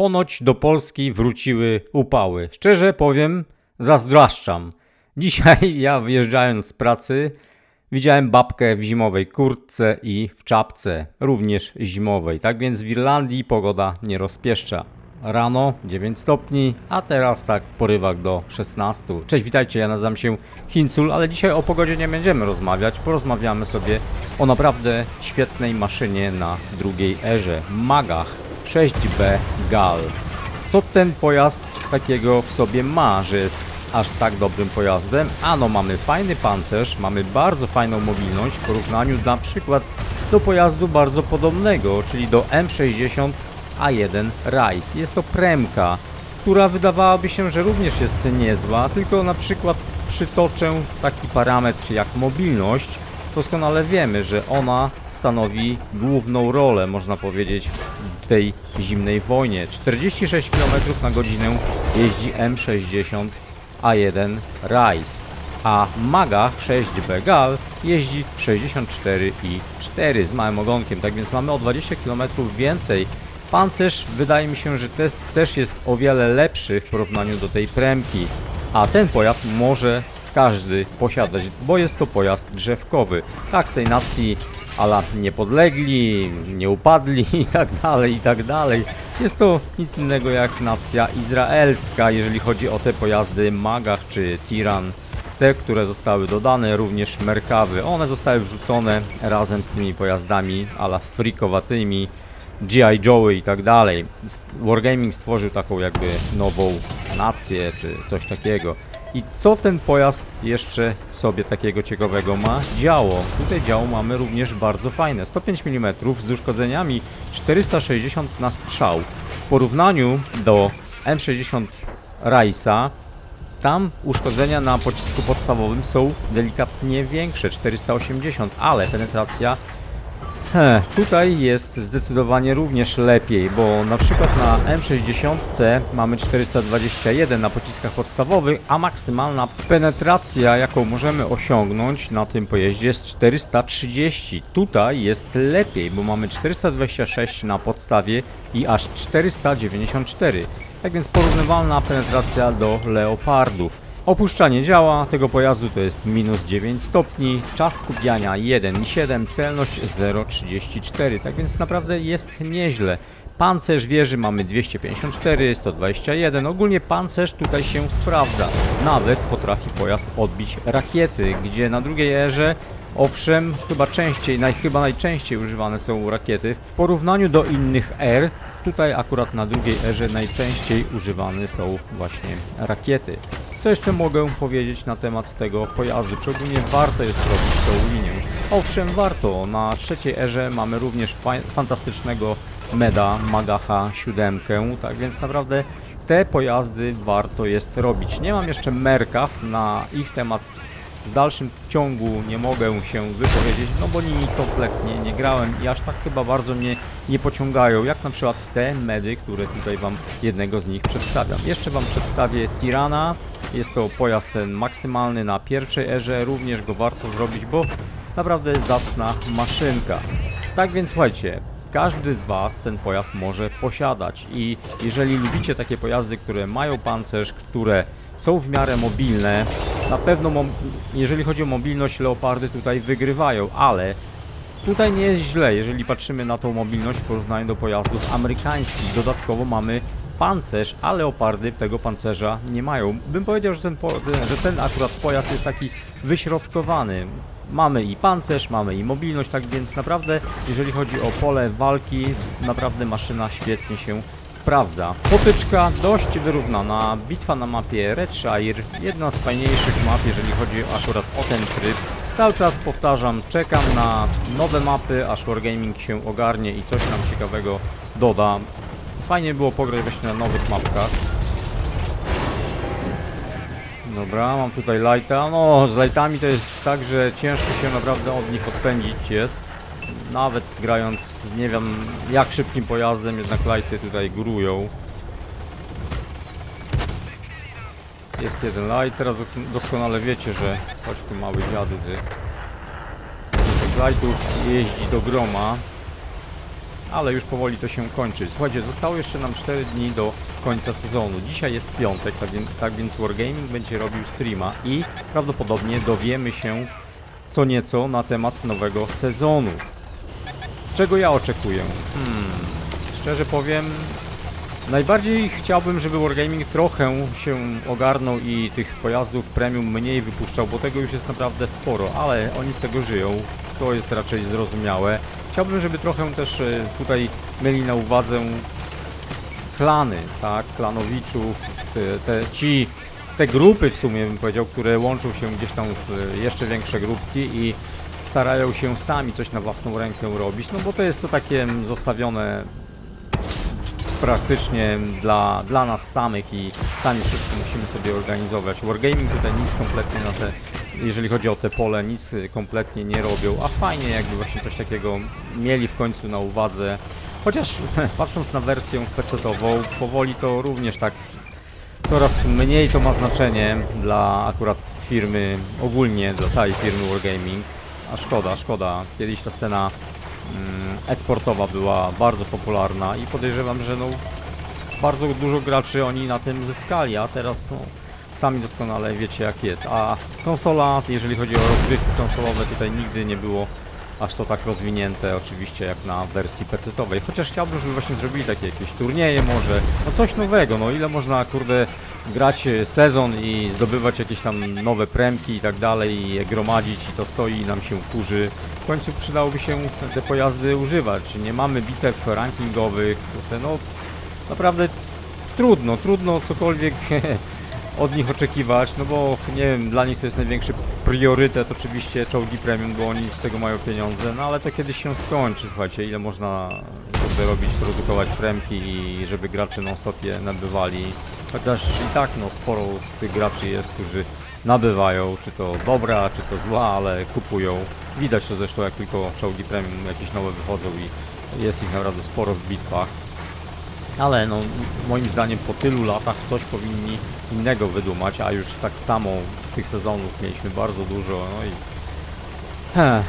Ponoć do Polski wróciły upały. Szczerze powiem, zazdraszczam. Dzisiaj ja wyjeżdżając z pracy widziałem babkę w zimowej kurtce i w czapce, również zimowej. Tak więc w Irlandii pogoda nie rozpieszcza. Rano 9 stopni, a teraz tak w porywach do 16. Cześć, witajcie, ja nazywam się Hincul, ale dzisiaj o pogodzie nie będziemy rozmawiać. Porozmawiamy sobie o naprawdę świetnej maszynie na drugiej erze, Magach 6B Gal. Co ten pojazd takiego w sobie ma, że jest aż tak dobrym pojazdem? Ano, mamy fajny pancerz, mamy bardzo fajną mobilność w porównaniu na przykład do pojazdu bardzo podobnego, czyli do M60 A1 Rise. Jest to premka, która wydawałaby się, że również jest niezła, tylko na przykład przytoczę taki parametr jak mobilność. Doskonale wiemy, że ona stanowi główną rolę, można powiedzieć, w tej zimnej wojnie. 46 km na godzinę jeździ M60 A1 Rise, a Maga 6B Gal jeździ 64,4 z małym ogonkiem, tak więc mamy o 20 km więcej. Pancerz wydaje mi się, że też, też jest o wiele lepszy w porównaniu do tej premki, a ten pojazd może każdy posiadać, bo jest to pojazd drzewkowy. Tak z tej nacji ala niepodlegli, nie upadli i tak dalej, i tak dalej. Jest to nic innego jak nacja izraelska, jeżeli chodzi o te pojazdy Magach czy Tiran. Te, które zostały dodane, również Merkawy. One zostały wrzucone razem z tymi pojazdami ala frikowatymi, G.I. Joe i tak dalej. Wargaming stworzył taką jakby nową nację, czy coś takiego. I co ten pojazd jeszcze w sobie takiego ciekawego ma? Działo. Tutaj działo mamy również bardzo fajne. 105 mm z uszkodzeniami 460 na strzał. W porównaniu do M60 Raisa tam uszkodzenia na pocisku podstawowym są delikatnie większe, 480, ale penetracja He, tutaj jest zdecydowanie również lepiej, bo na przykład na M60 mamy 421 na pociskach podstawowych, a maksymalna penetracja, jaką możemy osiągnąć na tym pojeździe jest 430. Tutaj jest lepiej, bo mamy 426 na podstawie i aż 494. Tak więc porównywalna penetracja do Leopardów. Opuszczanie działa tego pojazdu to jest minus 9 stopni, czas skupiania 1,7, celność 0,34, tak więc naprawdę jest nieźle. Pancerz wieży mamy 254, 121, ogólnie pancerz tutaj się sprawdza. Nawet potrafi pojazd odbić rakiety, gdzie na drugiej erze Owszem, chyba częściej, naj, chyba najczęściej używane są rakiety. W porównaniu do innych R, tutaj akurat na drugiej erze najczęściej używane są właśnie rakiety. Co jeszcze mogę powiedzieć na temat tego pojazdu? Czy ogólnie warto jest robić tą linię? Owszem, warto. Na trzeciej erze mamy również fantastycznego Meda Magacha 7, tak więc naprawdę te pojazdy warto jest robić. Nie mam jeszcze Merkaw, na ich temat w dalszym ciągu nie mogę się wypowiedzieć, no bo nimi kompletnie nie grałem i aż tak chyba bardzo mnie nie pociągają, jak na przykład te medy, które tutaj Wam jednego z nich przedstawiam. Jeszcze Wam przedstawię Tirana, jest to pojazd ten maksymalny na pierwszej erze, również go warto zrobić, bo naprawdę zacna maszynka. Tak więc słuchajcie, każdy z Was ten pojazd może posiadać i jeżeli lubicie takie pojazdy, które mają pancerz, które są w miarę mobilne, na pewno jeżeli chodzi o mobilność, Leopardy tutaj wygrywają, ale tutaj nie jest źle, jeżeli patrzymy na tą mobilność w porównaniu do pojazdów amerykańskich. Dodatkowo mamy pancerz, a leopardy tego pancerza nie mają. Bym powiedział, że ten, że ten akurat pojazd jest taki wyśrodkowany. Mamy i pancerz, mamy i mobilność, tak więc naprawdę, jeżeli chodzi o pole walki, naprawdę maszyna świetnie się sprawdza. Potyczka dość wyrównana, bitwa na mapie Redshire, jedna z fajniejszych map, jeżeli chodzi akurat o ten tryb. Cały czas powtarzam, czekam na nowe mapy, aż Wargaming się ogarnie i coś nam ciekawego doda. Fajnie było pograć właśnie na nowych mapkach. Dobra, mam tutaj lighta. No, z lightami to jest tak, że ciężko się naprawdę od nich odpędzić jest. Nawet grając, nie wiem jak szybkim pojazdem, jednak lighty tutaj górują. Jest jeden light, teraz doskonale wiecie, że chodź tu mały dziady, ty. Tych lightów jeździ do groma. Ale już powoli to się kończy. Słuchajcie, zostało jeszcze nam 4 dni do końca sezonu. Dzisiaj jest piątek, tak więc, tak więc Wargaming będzie robił streama i prawdopodobnie dowiemy się co nieco na temat nowego sezonu. Czego ja oczekuję? Hmm, szczerze powiem, najbardziej chciałbym, żeby Wargaming trochę się ogarnął i tych pojazdów premium mniej wypuszczał, bo tego już jest naprawdę sporo, ale oni z tego żyją, to jest raczej zrozumiałe. Chciałbym, żeby trochę też e, tutaj mieli na uwadze klany, tak, klanowiczów, te, te, ci, te grupy w sumie bym powiedział, które łączą się gdzieś tam w jeszcze większe grupki i starają się sami coś na własną rękę robić, no bo to jest to takie mm, zostawione praktycznie dla, dla nas samych i sami wszystko musimy sobie organizować. Wargaming tutaj nic kompletnie na te, jeżeli chodzi o te pole, nic y, kompletnie nie robią, a fajnie jakby właśnie coś takiego mieli w końcu na uwadze. Chociaż patrząc na wersję PC-ową, powoli to również tak coraz mniej to ma znaczenie dla akurat firmy, ogólnie dla całej firmy Wargaming. A szkoda, szkoda. Kiedyś ta scena mm, e-sportowa była bardzo popularna i podejrzewam, że no bardzo dużo graczy oni na tym zyskali, a teraz no, sami doskonale wiecie jak jest. A konsola, jeżeli chodzi o rozgrywki konsolowe, tutaj nigdy nie było aż to tak rozwinięte oczywiście jak na wersji PC-owej. Chociaż chciałbym, żeby właśnie zrobili takie jakieś turnieje może, no coś nowego, no ile można kurde grać e, sezon i zdobywać jakieś tam nowe premki i tak dalej i je gromadzić i to stoi i nam się kurzy. W końcu przydałoby się te pojazdy używać. Nie mamy bitew rankingowych, no naprawdę trudno, trudno cokolwiek od nich oczekiwać, no bo nie wiem, dla nich to jest największy priorytet oczywiście czołgi premium, bo oni z tego mają pieniądze, no ale to kiedyś się skończy, słuchajcie, ile można robić, produkować premki i żeby gracze non stop je nabywali, chociaż i tak no sporo tych graczy jest, którzy nabywają, czy to dobra, czy to zła, ale kupują. Widać to zresztą jak tylko czołgi premium jakieś nowe wychodzą i jest ich naprawdę sporo w bitwach. Ale no, moim zdaniem po tylu latach coś powinni innego wydumać, a już tak samo tych sezonów mieliśmy bardzo dużo, no i Ech,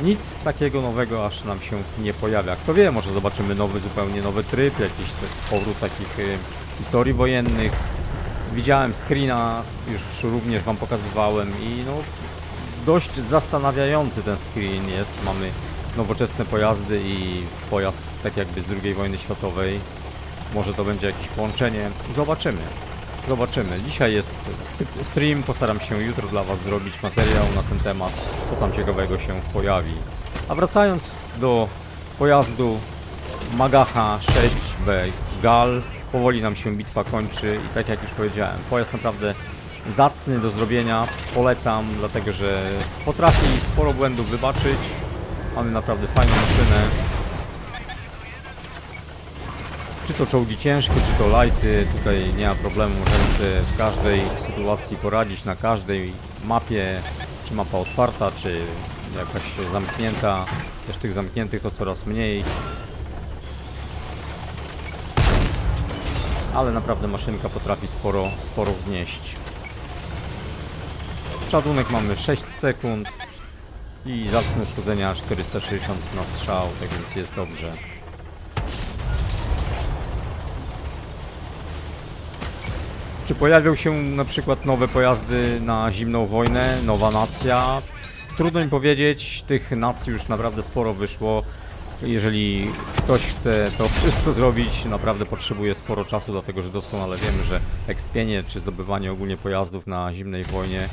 nic takiego nowego aż nam się nie pojawia. Kto wie, może zobaczymy nowy, zupełnie nowy tryb, jakiś powrót takich y, historii wojennych. Widziałem screena, już również Wam pokazywałem i no dość zastanawiający ten screen jest. Mamy nowoczesne pojazdy i pojazd tak jakby z II wojny światowej. Może to będzie jakieś połączenie. Zobaczymy. Zobaczymy. Dzisiaj jest st- stream, postaram się jutro dla Was zrobić materiał na ten temat, co tam ciekawego się pojawi. A wracając do pojazdu Magacha 6B GAL, powoli nam się bitwa kończy i tak jak już powiedziałem, pojazd naprawdę zacny do zrobienia, polecam, dlatego że potrafi sporo błędów wybaczyć, mamy naprawdę fajną maszynę, czy to czołgi ciężkie, czy to lighty, tutaj nie ma problemu, możemy sobie w każdej sytuacji poradzić, na każdej mapie, czy mapa otwarta, czy jakaś zamknięta, też tych zamkniętych to coraz mniej. Ale naprawdę maszynka potrafi sporo, sporo znieść. Przadunek mamy 6 sekund i zacne uszkodzenia 460 na strzał, tak więc jest dobrze. Czy pojawią się na przykład nowe pojazdy na zimną wojnę, nowa nacja? Trudno mi powiedzieć, tych nacji już naprawdę sporo wyszło. Jeżeli ktoś chce to wszystko zrobić, naprawdę potrzebuje sporo czasu, dlatego że doskonale wiemy, że ekspienie czy zdobywanie ogólnie pojazdów na zimnej wojnie,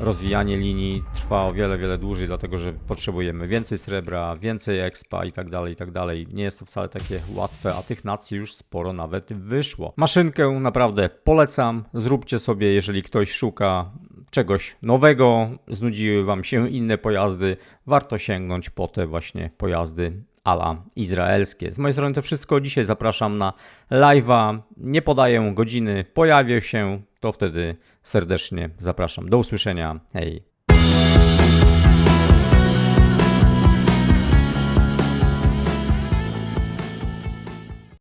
rozwijanie linii trwa o wiele, wiele dłużej, dlatego że potrzebujemy więcej srebra, więcej expa i tak dalej, i tak dalej. Nie jest to wcale takie łatwe, a tych nacji już sporo nawet wyszło. Maszynkę naprawdę polecam, zróbcie sobie, jeżeli ktoś szuka czegoś nowego, znudziły Wam się inne pojazdy, warto sięgnąć po te właśnie pojazdy ala izraelskie. Z mojej strony to wszystko. Dzisiaj zapraszam na live'a. Nie podaję godziny, pojawię się, to wtedy serdecznie zapraszam. Do usłyszenia. Hej.